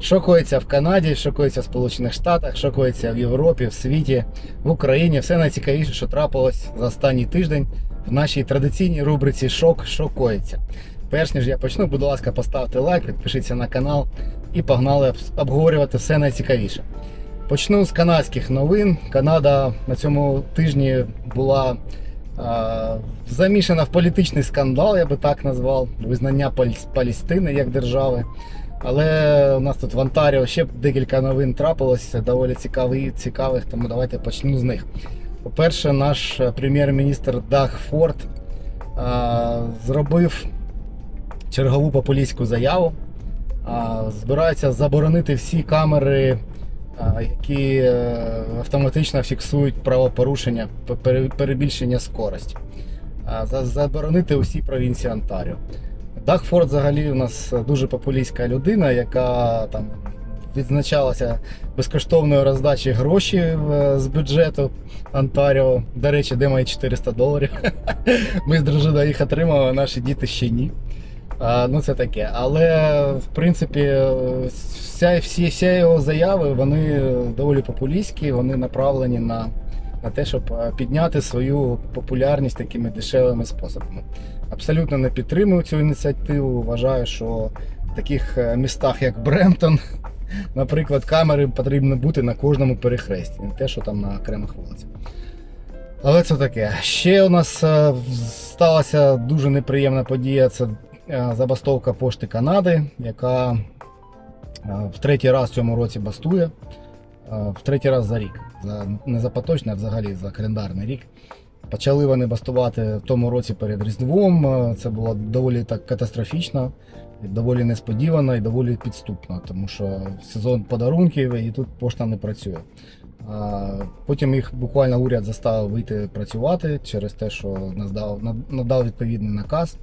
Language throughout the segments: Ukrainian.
Що коїться в Канаді, що коїться в Сполучених Штатах, що коїться в Європі, в світі, в Україні. Все найцікавіше, що трапилось за останній тиждень в нашій традиційній рубриці Шок, що коїться. Перш ніж я почну, будь ласка, поставте лайк, підпишіться на канал і погнали обговорювати все найцікавіше. Почну з канадських новин. Канада на цьому тижні була а, замішана в політичний скандал, я би так назвав, визнання Палестини як держави. Але у нас тут в Онтаріо ще декілька новин трапилося, доволі цікаві, цікавих, тому давайте почну з них. По-перше, наш е, прем'єр-міністр Даг Форд а, зробив чергову популістську заяву. А, збираються заборонити всі камери, а, які е, автоматично фіксують правопорушення, перебільшення скорості. А, Заборонити усі провінції Онтаріо. Дагфорд взагалі у нас дуже популістська людина, яка там відзначалася безкоштовною роздачі грошей з бюджету Онтаріо. До речі, де мої 400 доларів. Ми з дружиною їх отримали, а наші діти ще ні. А, ну це таке. Але в принципі, вся, всі, вся його заяви вони доволі популістські, вони направлені на, на те, щоб е, підняти свою популярність такими дешевими способами. Абсолютно не підтримую цю ініціативу. Вважаю, що в таких е, містах, як Бремтон, наприклад, камери потрібно бути на кожному перехресті, не те, що там на окремих вулицях. Але це таке. Ще у нас е, сталася дуже неприємна подія. Це е, забастовка пошти Канади, яка в третій раз в цьому році бастує. В третій раз за рік. За, не за поточний, а взагалі за календарний рік. Почали вони бастувати в тому році перед Різдвом. Е, Це було доволі так катастрофічно, доволі несподівано і доволі підступно, тому що сезон подарунків і тут пошта не працює. Потім їх буквально уряд заставив вийти працювати через те, що надав, надав відповідний наказ.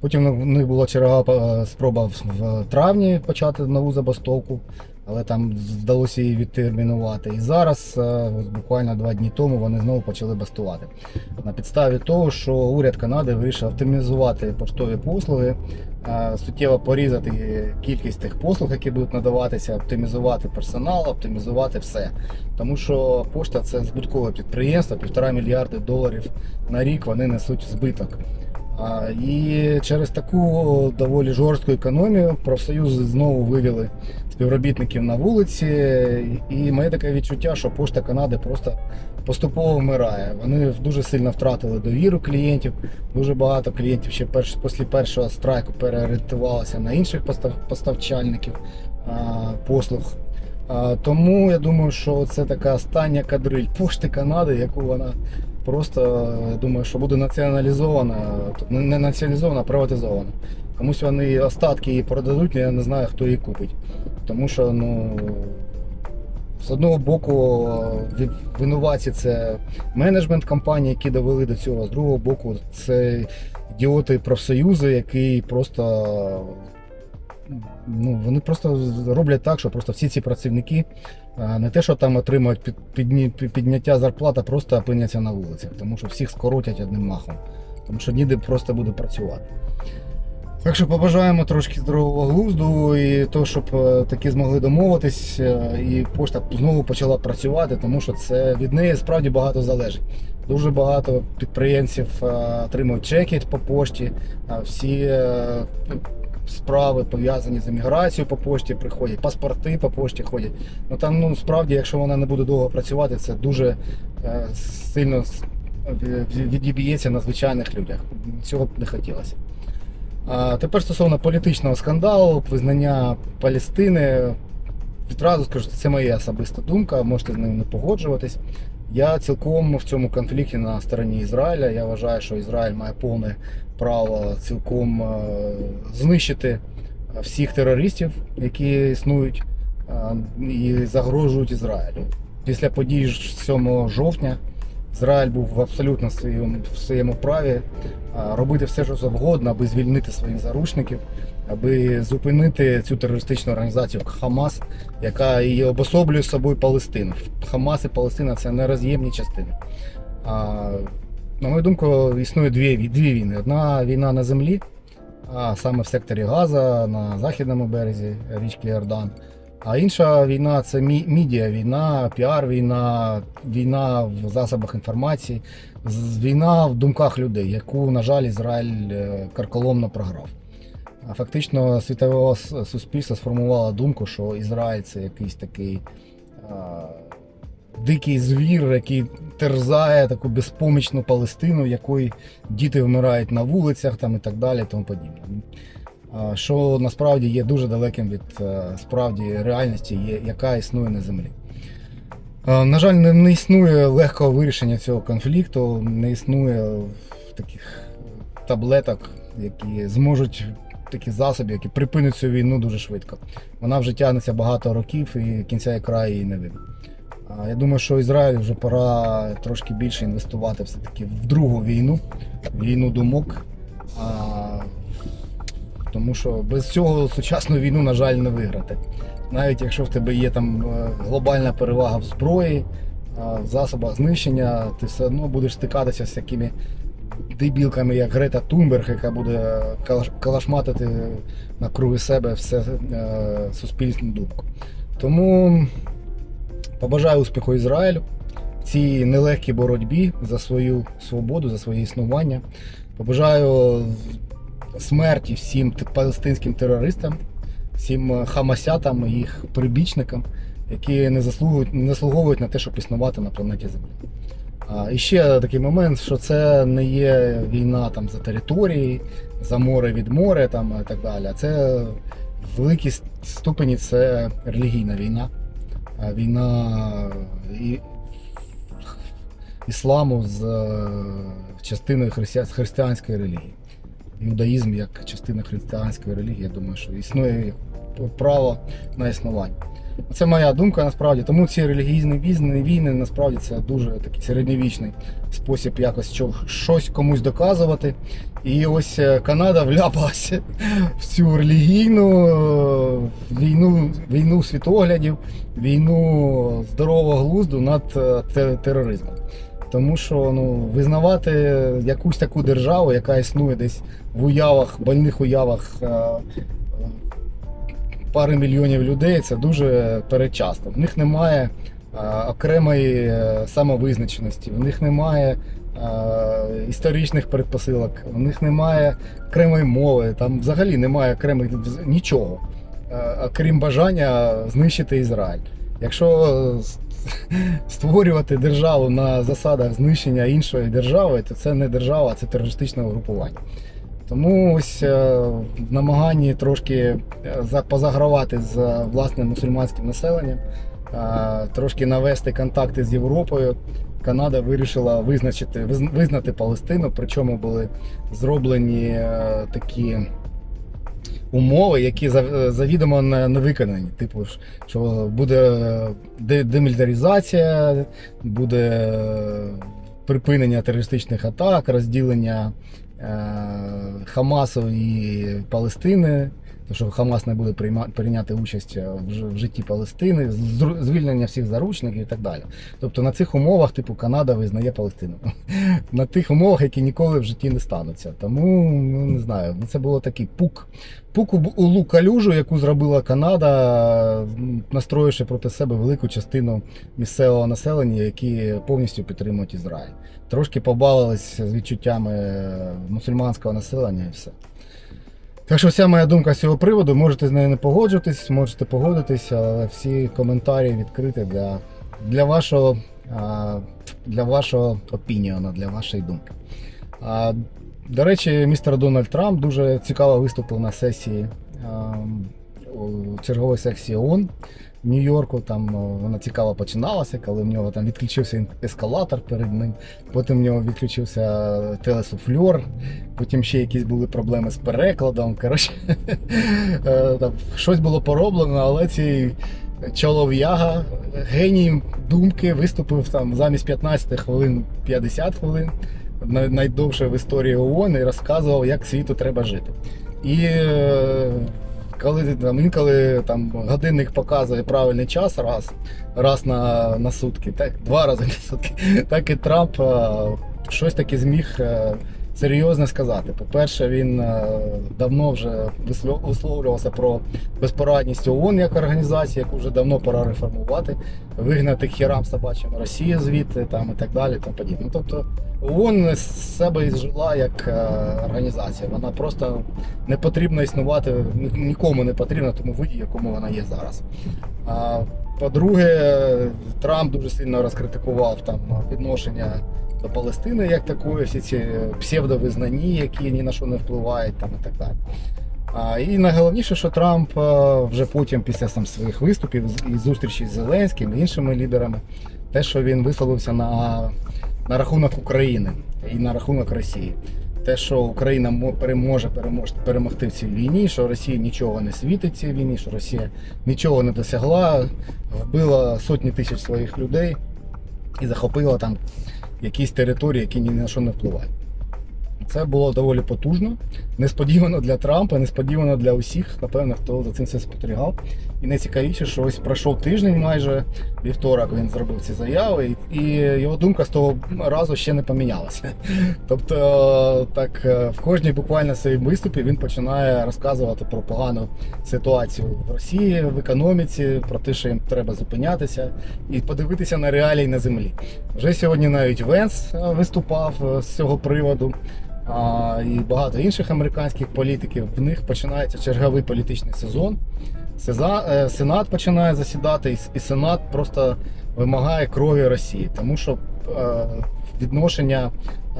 Потім в них була чергова е, спроба в- в травні почати нову забастовку, але там вдалося її відтермінувати. І зараз, е, буквально два дні тому, вони знову почали бастувати. На підставі того, що уряд Канади вирішив оптимізувати поштові послуги, е, суттєво порізати кількість тих послуг, які будуть надаватися, оптимізувати персонал, оптимізувати все. Тому що пошта це збуткове підприємство, півтора мільярди доларів на рік вони несуть збиток. І через таку доволі жорстку економію профсоюзи знову вивели співробітників на вулиці. І моє таке відчуття, що пошта Канади просто поступово вмирає. Вони дуже сильно втратили довіру клієнтів. Дуже багато клієнтів ще перш, після першого страйку переорієнтувалися на інших постав, поставчальників послуг. Тому я думаю, що це така остання кадриль пошти Канади, яку вона просто думаю, що буде націоналізована, не націоналізована, а приватизована. Комусь вони остатки її продадуть, я не знаю, хто її купить. Тому що, ну. З одного боку, ві- винуваті це менеджмент компанії, які довели до цього. З другого боку, це ідіоти профсоюзи, які просто ну, вони просто роблять так, що просто всі ці працівники не те, що там під- підняття зарплат, а просто опиняться на вулицях, тому що всіх скоротять одним махом, тому що ніде просто буде працювати. Так що побажаємо трошки здорового глузду і то, щоб е, таки змогли домовитись, е, і пошта знову почала працювати, тому що це від неї справді багато залежить. Дуже багато підприємців е, отримують чеки по пошті, а всі справи пов'язані з еміграцією по пошті приходять, паспорти по пошті ходять. Ну там ну справді, якщо вона не буде довго працювати, це дуже е, сильно відіб'ється на звичайних людях. Цього б не хотілося. А тепер стосовно політичного скандалу, визнання Палестини, відразу скажу, це моя особиста думка, можете з ним не погоджуватись. Я цілком в цьому конфлікті на стороні Ізраїля. Я вважаю, що Ізраїль має повне право цілком е, знищити всіх терористів, які існують е, і загрожують Ізраїлю. Після подій 7 жовтня Ізраїль був в абсолютно своєму, в своєму праві робити все, що завгодно, аби звільнити своїх заручників, аби зупинити цю терористичну організацію Хамас, яка і обособлює собою Палестину. Хамас і Палестина це нероз'ємні частини. А, на мою думку, існує дві, дві війни. Одна війна на землі, а саме в секторі Газа, на західному березі річки Йордан. А інша війна це мі- медіа війна, піар-війна, війна в засобах інформації, війна в думках людей, яку, на жаль, Ізраїль е, карколомно програв. Фактично світове суспільство сформувало думку, що Ізраїль це якийсь такий а, дикий звір, який терзає таку безпомічну Палестину, якої діти вмирають на вулицях там, і так далі. Тому подібне. Що насправді є дуже далеким від е, справді реальності, яка існує на землі. Е, На жаль, не, не існує легкого вирішення цього конфлікту, не існує таких таблеток, які зможуть такі засоби, які припинять цю війну дуже швидко. Вона вже тягнеться багато років і кінця і краю її не видно. Я думаю, що Ізраїль вже пора трошки більше інвестувати все-таки в другу війну, війну думок. Тому що без цього сучасну війну, на жаль, не виграти. Навіть якщо в тебе є там е, глобальна перевага в зброї, в засобах знищення, ти все одно будеш стикатися з такими дебілками, як Грета Тунберг, яка буде калаш- калашматити навкруги себе все е, суспільну думку. Тому побажаю успіху Ізраїлю в цій нелегкій боротьбі за свою свободу, за своє існування. Побажаю смерті всім палестинським терористам, всім е, хамасятам їх прибічникам, які не заслуговують, не заслуговують на те, щоб існувати на планеті Землі. І ще такий момент, що це не є війна там за території, за море від моря там і так далі. Це в великій ступені це релігійна війна. Війна і... ісламу з е, частиною христия- християнської релігії. Іудаїзм як частина християнської релігії, я думаю, що існує право на існування. Це моя думка насправді. Тому ці релігійні війни, війни насправді це дуже такий середньовічний спосіб якось щось комусь доказувати. І ось е, Канада вляпалася в цю релігійну е, війну, війну світоглядів, війну здорового глузду над е, тероризмом. Тому що ну, визнавати якусь таку державу, яка існує десь в уявах, больних уявах пари мільйонів людей, це дуже передчасно. В них немає е, окремої е, самовизначеності, в них немає е, історичних передпосилок, в них немає окремої мови, там взагалі немає окремих нічого, окрім бажання знищити Ізраїль. Якщо створювати державу на засадах знищення іншої держави, то це не держава, це терористичне угрупування. Тому ось е, в намаганні трошки е, позагравати з е, власним мусульманським населенням, трошки навести контакти з Європою. Канада вирішила визначити, визнати Палестину, причому були зроблені такі умови, які завідомо не, виконані. Типу, що буде де- демілітаризація, буде припинення терористичних атак, розділення Хамасу і Палестини. Тому що Хамас не буде прийняти участь е, в житті Палестини, звільнення всіх заручників і так далі. Тобто на цих умовах, типу, Канада визнає Палестину. На тих умовах, які ніколи в житті не стануться. Тому ну не знаю, ну, це було такий пук. Пук у, лу калюжу, яку зробила Канада, настроївши проти себе велику частину місцевого населення, які повністю підтримують Ізраїль. Трошки побавились з відчуттями е, мусульманського населення і все. Так що вся моя думка з цього приводу, можете з нею не погоджуватись, можете погодитись, але всі коментарі відкриті для, для вашого для вашого опініона, для вашої думки. До речі, містер Дональд Трамп дуже цікаво виступив на сесії чергової сесії ООН Нью-Йорку. Там вона цікаво починалася, коли в нього там відключився ескалатор перед ним, потім в нього відключився телесуфльор, потім ще якісь були проблеми з перекладом. Коротше, е, щось було пороблено, але цей чолов'яга, геній думки, виступив там замість 15 хвилин 50 хвилин, найдовше в історії ООН, і розказував, як світу треба жити. І е, коли там інколи там годинник показує правильний час раз, раз на, на сутки, так, два рази на сутки, так і Трамп щось таки зміг е, серйозне сказати. По-перше, він е, давно вже висло- висловлювався про безпорадність ООН як організації, яку вже давно пора реформувати, вигнати к херам собачим Росію звідти там і так далі. Тому подібне. Тобто ООН з себе зжила як е, організація. Вона просто не потрібно існувати, нікому не потрібна, тому виді, якому вона є зараз. По-друге, Трамп дуже сильно розкритикував там відношення до Палестини як такої, всі ці псевдовизнані, які ні на що не впливають, там і так далі. А, і найголовніше, що Трамп е, вже потім, після там, своїх виступів і зустрічі з Зеленським і іншими лідерами, те, що він висловився на, на рахунок України і на рахунок Росії. Те, що Україна переможе перемогти в цій війні, що Росія нічого не світить цій війні, що Росія нічого не досягла, вбила сотні тисяч своїх людей і захопила там якісь території, які ні на що не впливають. Це було доволі потужно, несподівано для Трампа, несподівано для усіх, напевно, хто за цим все спостерігав. І найцікавіше, що ось пройшов тиждень майже вівторок він зробив ці заяви, і його думка з того разу ще не помінялася. Тобто, так е, в кожній буквально своїй виступі він починає розказувати про погану ситуацію в Росії, в економіці, про те, що їм треба зупинятися і подивитися на реалії на землі. Вже сьогодні навіть Венс е, виступав е, з цього приводу. А, і багато інших американських політиків. В них починається черговий політичний сезон. Сеза- е, Сенат починає засідати, і Сенат просто вимагає крові Росії, тому що е, відношення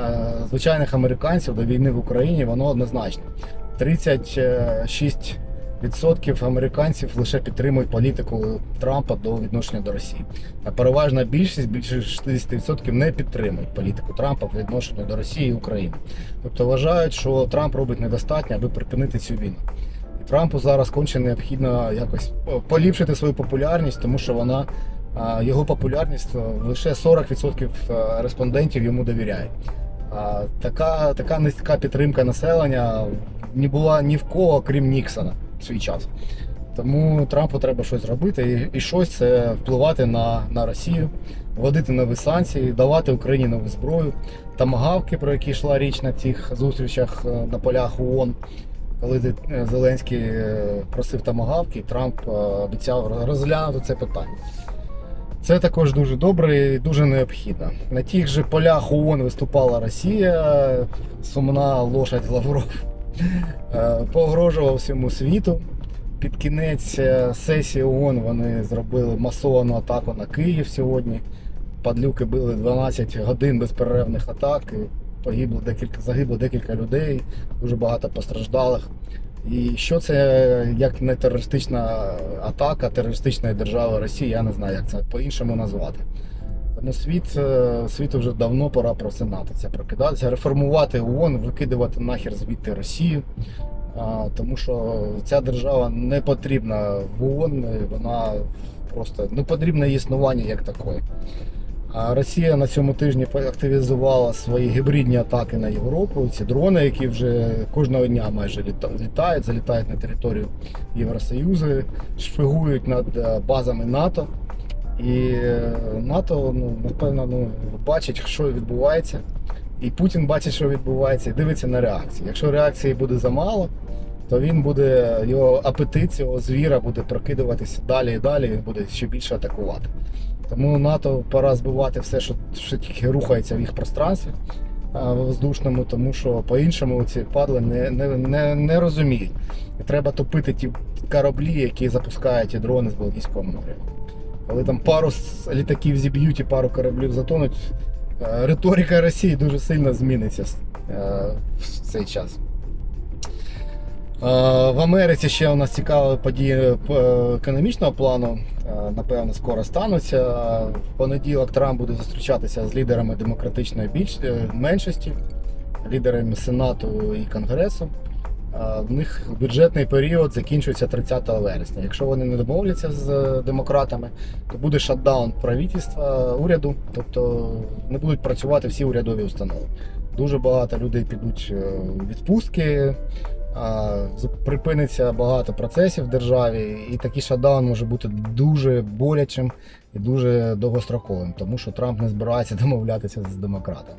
е, звичайних американців до війни в Україні воно однозначне. 36% американців лише підтримують політику Трампа до відношення до Росії. А переважна більшість, більше 60% не підтримують політику Трампа по відношенню до Росії і України. Тобто вважають, що Трамп робить недостатньо, аби припинити цю війну. І Трампу зараз конче необхідно якось поліпшити свою популярність, тому що вона його популярність е, лише 40% е, респондентів йому довіряють. Така, така низька підтримка населення не була ні в кого, крім Ніксона в свій час. Тому Трампу треба щось робити і, і щось це впливати на, на Росію, вводити нові санкції, давати Україні нову зброю, тамагавки, про які йшла річ на цих зустрічах е, на полях ООН. Коли е, Зеленський е, просив тамагавки, Трамп обіцяв розглянути це питання. Це також дуже добре і дуже необхідно. На тих же полях ООН виступала Росія, сумна лошадь Лавров погрожував всьому світу. Під кінець е, сесії ООН вони зробили масовану атаку на Київ сьогодні. Падлюки били 12 годин безперервних атак. І погибло декілька, загибло декілька людей, дуже багато постраждалих. І що це як не терористична атака терористичної держави Росії, я не знаю, як це по-іншому назвати. Тому світ, е, світу вже давно пора просинатися, прокидатися, реформувати ООН, викидувати нахер звідти Росію. Тому що ця держава не потрібна в ООН, вона просто не потрібне існування як такої. Росія на цьому тижні активізувала свої гібридні атаки на Європу. Ці дрони, які вже кожного дня майже літають, залітають на територію Євросоюзу, шпигують над е, базами НАТО. І е, НАТО, ну, напевно, ну, бачить, що відбувається. І Путін бачить, що відбувається, і дивиться на реакції. Якщо реакції буде замало, то він буде, його апетит цього звіра буде прокидуватися далі і далі, він буде ще більше атакувати. Тому НАТО пора збивати все, що, що тільки рухається в їх пространстві а, воздушному, тому що по-іншому ці падли не, не, не, не розуміють. І треба топити ті кораблі, які запускають ті дрони з Балтійського моря. Коли там пару літаків зіб'ють і пару кораблів затонуть, е, риторика Росії дуже сильно зміниться е, в цей час. Е, В Америці ще у нас цікаві події економічного плану. Напевно, скоро стануться. В понеділок Трамп буде зустрічатися з лідерами демократичної меншості, лідерами Сенату і Конгресу. Е, В них бюджетний період закінчується 30 вересня. Якщо вони не домовляться з е, демократами, то буде шатдаун правительства уряду, тобто не будуть працювати всі урядові установи. Дуже багато людей підуть е, у відпустки. Припиниться багато процесів в державі, і такий шатдаун може бути дуже болячим і дуже довгостроковим, тому що Трамп не збирається домовлятися з демократами.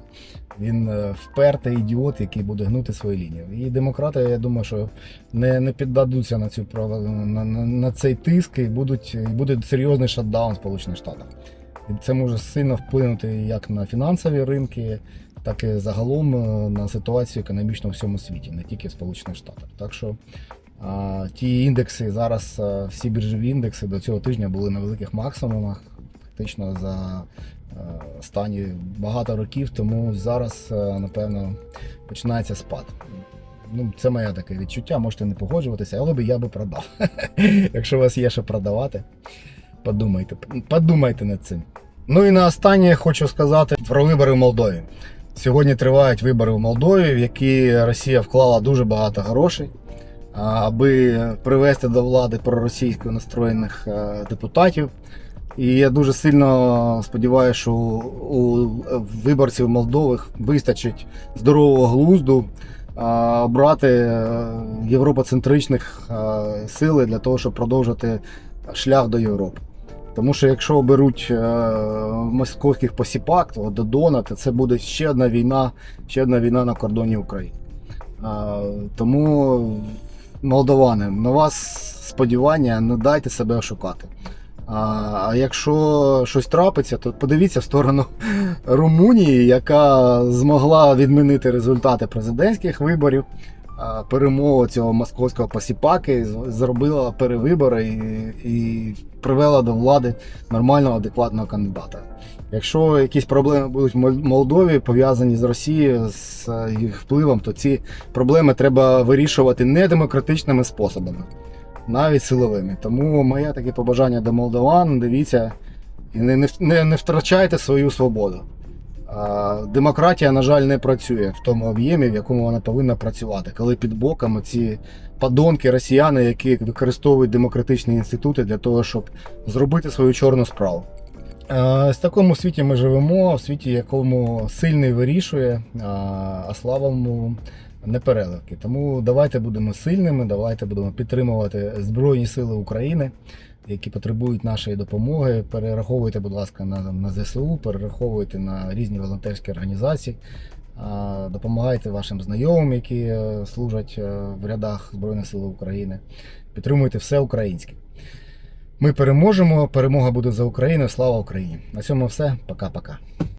Він е, впертий ідіот, який буде гнути свою лінію. І демократи, я думаю, що не, не піддадуться на цю на, на, на цей тиск і будуть і буде серйозний шатдаун Сполучених Штатах. І це може сильно вплинути як на фінансові ринки, так і загалом е, на ситуацію економічну в всьому світі, не тільки в Сполучених Штатах. Так що ті індекси зараз, всі біржові індекси до цього тижня були на великих максимумах, фактично за е, останні багато років, тому зараз, е, напевно, починається спад. Ну, це моє таке відчуття, можете не погоджуватися, але би я би продав. Якщо у вас є що продавати, подумайте, подумайте над цим. Ну і на останнє хочу сказати про вибори в Молдові. Сьогодні тривають вибори в Молдові, в які Росія вклала дуже багато грошей, аби привести до влади проросійсько настроєних е, депутатів. І я дуже сильно сподіваюся, що у виборців Молдови вистачить здорового глузду обрати е, європоцентричних е, сили для того, щоб продовжити шлях до Європи. Тому що якщо оберуть е, московських посіпак, то Додона, то це буде ще одна війна, ще одна війна на кордоні України. А, тому, молдовани, на вас сподівання, не дайте себе ошукати. А якщо щось трапиться, то подивіться в сторону Румунії, яка змогла відмінити результати президентських виборів. А, Перемогу цього московського посіпаки зробила перевибори і, і привела до влади нормального, адекватного кандидата. Якщо якісь проблеми будуть в Молдові пов'язані з Росією, з е, їх впливом, то ці проблеми треба вирішувати не демократичними способами, навіть силовими. Тому моє таке побажання до молдаван: дивіться не, не, не втрачайте свою свободу. Демократія, на жаль, не працює в тому об'ємі, в якому вона повинна працювати, коли під боком ці подонки, росіяни, які використовують демократичні інститути для того, щоб зробити свою чорну справу. В такому світі ми живемо, в світі, якому сильний вирішує, а слабому не переливки. Тому давайте будемо сильними, давайте будемо підтримувати Збройні Сили України, які потребують нашої допомоги. Перераховуйте, будь ласка, на, на ЗСУ, перераховуйте на різні волонтерські організації. Допомагайте вашим знайомим, які е, служать е, в рядах Збройних сил України. Підтримуйте все українське. Ми переможемо. Перемога буде за Україною. Слава Україні! На цьому все. Пока-пока.